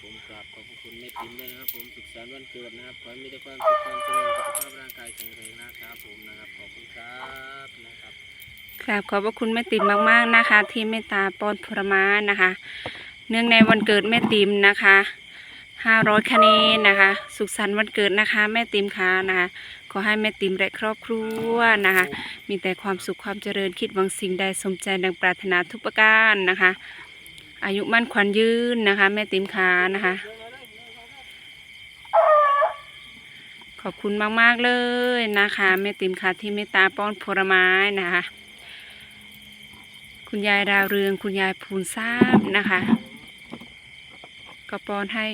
ผมกราบขอบพระคุณแม่ติ๋มด้วยนะครับ ผมสุขสันต์วันเกิดนะครับขอให้มีแต่ความสุขความเจริญสุขภาพร่างกายแข็งแรงนะครับ ผมนะครับขอบคุณครับนะครับครับขอบพระคุณแม่ติ๋มมากๆนะคะ ที่เมตตาป้อนผลไม้นะคะ เนื่องในวันเกิดแม่ติ๋มนะคะ500คะแนนนะคะ สุขสันต์วันเกิดนะคะ แม่ติ๋มค่ะนะคะขอให้แม่ติ๋มและครอบครัวนะคะ มีแต่ความสุขความเจริญคิดหวังสิ่งใดสมใจดังปรารถนาทุกประการนะคะ อายุมั่นขวัญยืนนะคะ แม่ติ๋มค่ะนะคะ ขอบคุณมาก ๆ เลยนะคะ แม่ติ๋มค่ะที่เมตตาป้อนผลไม้นะคะ คุณยายดาวเรืองคุณยายภูนทราบนะคะก็ป้อนให้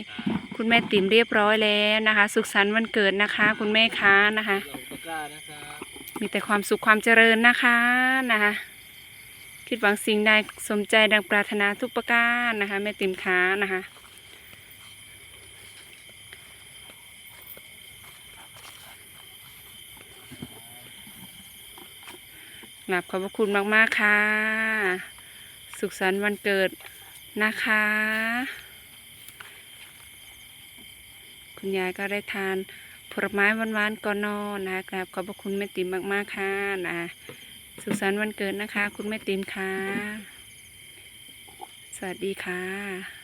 คุณแม่ติ๋มเรียบร้อยแล้วนะคะ สุขสันต์วันเกิดนะคะ คุณแม่ค้านะคะเราตะกร้านะครับมีแต่ความสุขความเจริญนะคะนะคะ คิดหวังสิ่งใดสมใจดังปรารถนาทุกประการนะคะแม่ติ๋มค้านะคะกราบขอบพระคุณมาก ๆ ค่ะ สุขสันต์วันเกิดนะคะ คุณยายก็ได้ทานผลไม้หวานๆก่อนนอนนะคะกราบขอบพระคุณแม่ติ๋มมาก ๆ ค่ะนะ สุขสันต์วันเกิดนะคะ คุณแม่ติมค่ะ สวัสดีค่ะ